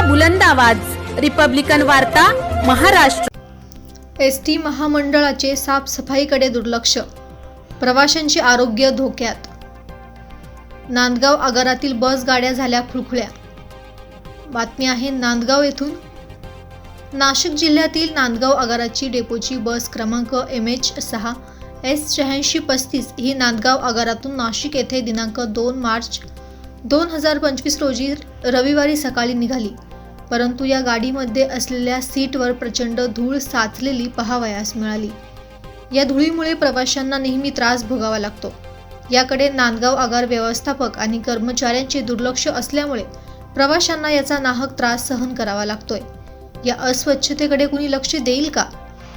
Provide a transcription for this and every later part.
लोकशाहीचा बुलंद आवाज. रिपब्लिकन वार्ता महाराष्ट्र. एस टी महामंडळाचे साफसफाईकडे दुर्लक्ष. प्रवाशांचे आरोग्य धोक्यात. नांदगाव आगारातील बस गाड्या झाल्या खुळखुळ्या. बातमी आहे नांदगाव येथून. नाशिक जिल्ह्यातील नांदगाव आगाराची डेपोची बस क्रमांक एम एच सहा एस शहाऐंशी पस्तीस ही नांदगाव आगारातून नाशिक येथे दिनांक दोन मार्च दोन हजार पंचवीस रोजी रविवारी सकाळी निघाली. परंतु या गाडीमध्ये असलेल्या सीटवर प्रचंड धूळ साचलेली पहावयास मिळाली. या धुळीमुळे प्रवाशांना नेहमी त्रास भोगावा लागतो. याकडे नांदगाव आगार व्यवस्थापक आणि कर्मचाऱ्यांचे दुर्लक्ष असल्यामुळे प्रवाशांना याचा नाहक त्रास सहन करावा लागतोय. या अस्वच्छतेकडे कुणी लक्ष देईल का?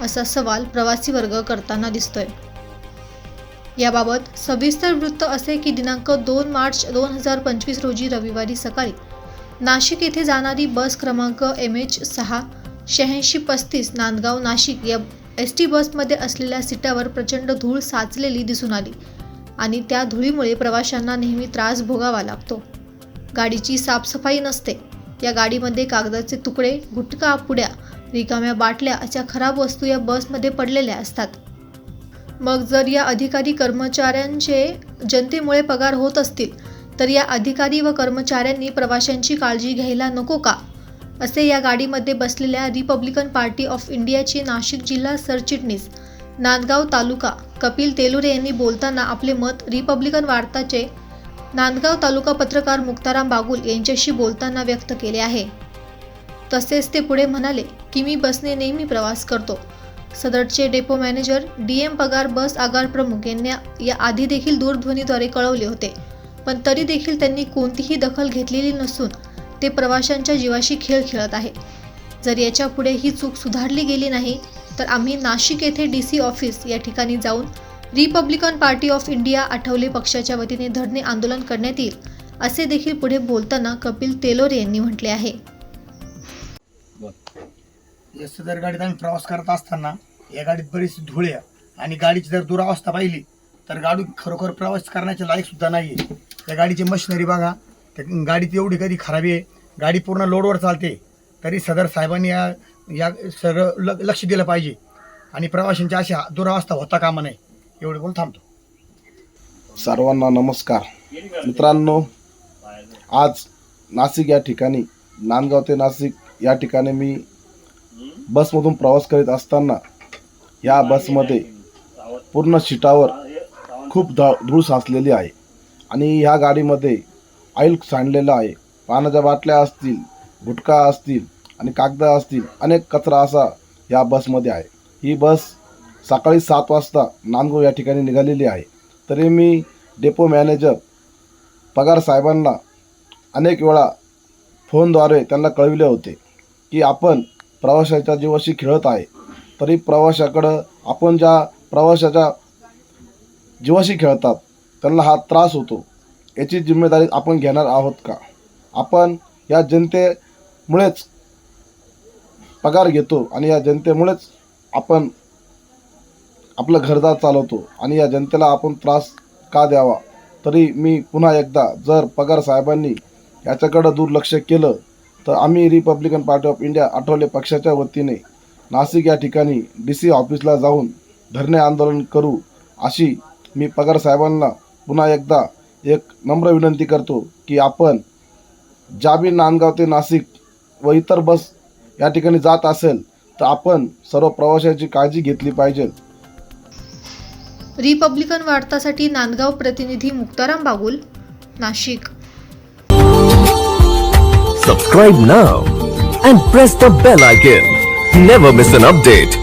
असा सवाल प्रवासी वर्ग करताना दिसतोय. याबाबत सविस्तर वृत्त असे की दिनांक दोन मार्च दोन हजार पंचवीस रोजी रविवारी सकाळी नाशिक येथे जाणारी बस क्रमांक एम एच सहा शहाऐंशी पस्तीस नांदगाव नाशिक या एस टी बसमध्ये असलेल्या सीटावर प्रचंड धूळ साचलेली दिसून आली आणि त्या धुळीमुळे प्रवाशांना नेहमी त्रास भोगावा लागतो. गाडीची साफसफाई नसते. या गाडीमध्ये कागदाचे तुकडे गुटखा पुड्या रिकाम्या बाटल्या अशा खराब वस्तू या बसमध्ये पडलेल्या असतात. मग जर या अधिकारी कर्मचाऱ्यांचे जनतेमुळे पगार होत असतील तर या अधिकारी व कर्मचाऱ्यांनी प्रवाशांची काळजी घ्यायला नको का? असे या गाडीमध्ये बसलेल्या रिपब्लिकन पार्टी ऑफ इंडियाचे नाशिक जिल्हा सरचिटणीस नांदगाव तालुका कपिल तेलुरे यांनी बोलताना आपले मत रिपब्लिकन वार्ताचे नांदगाव तालुका पत्रकार मुक्ताराम बागुल यांच्याशी बोलताना व्यक्त केले आहे. तसेच ते पुढे म्हणाले की मी बसने नेहमी प्रवास करतो. सदरचे डेपो मॅनेजर डी एम पगार बस आगार प्रमुख यांनी या आधी देखील दूरध्वनीद्वारे कळवले होते. पण तरी देखील त्यांनी कोणतीही दखल घेतलेली नसून ते प्रवाशांच्या जीवाशी खेळ खेळत आहे. जर याच्यापुढे ही चूक सुधारली गेली नाही तर आम्ही नाशिक येथे डी सी ऑफिस या ठिकाणी जाऊन Republican Party of India Athawale पक्षाच्या वतीने धरणे आंदोलन करण्यात येईल असे देखील पुढे बोलताना कपिल तेलोरे यांनी म्हटले आहे. एस गाडीत आम्ही प्रवास करत असताना या गाडीत बरीच धुळे आणि गाडीची जर दुरावस्था पाहिली तर गाडी खरोखर प्रवास करण्याच्या लायकसुद्धा नाही आहे त्या गाडीची मशिनरी बघा. त्या गाडीत एवढी कधी खराबी आहे? गाडी पूर्ण लोडवर चालते. तरी सदर साहेबांनी या या सगळं ल लक्ष दिलं पाहिजे. आणि प्रवाशांची अशी दुरावस्था होता कामा नये. एवढे बोल थांबतो. सर्वांना नमस्कार. मित्रांनो आज नाशिक या ठिकाणी नांदगाव ते नाशिक या ठिकाणी मी बसमधून प्रवास करीत असताना या बसमध्ये पूर्ण सीटावर खूप ध धूळ साचलेली आहे. आणि ह्या गाडीमध्ये ऑइल सांडलेलं आहे. पाण्याच्या बाटल्या असतील गुटखा असतील आणि कागदा असतील अनेक कचरा असा या बसमध्ये आहे. ही बस सकाळी सात वाजता नांदगाव या ठिकाणी निघालेली आहे. तरी मी डेपो मॅनेजर पगार साहेबांना अनेक वेळा फोनद्वारे त्यांना कळविले होते की आपण प्रवाशाच्या जीवाशी खेळत आहे. तरी प्रवाशाकडं आपण ज्या प्रवाशाच्या जीवाशी खेळतात त्यांना हा त्रास होतो. याची जिम्मेदारी आपण घेणार आहोत का? आपण या जनतेमुळेच पगार घेतो आणि या जनतेमुळेच आपण आपलं घरदार चालवतो आणि या जनतेला आपण त्रास का द्यावा? तरी मी पुन्हा एकदा जर पगार साहेबांनी याच्याकडं दुर्लक्ष केलं तर आम्ही Republican Party of India Athawale पक्षाच्या वतीने नाशिक या ठिकाणी डी सी ऑफिसला जाऊन धरणे आंदोलन करू अशी मी पगार साहेबांना पुन्हा एकदा एक नम्र विनंती करतो की आपण जाबी नांदगाव ते नाशिक व इतर बस या ठिकाणी जात असेल तर आपण सर्व प्रवाशांची काळजी घेतली पाहिजे रिपब्लिकन वार्तासाठी नांदगाव प्रतिनिधी Muktaram Bagul Nashik Subscribe now and press the bell icon. Never miss an update.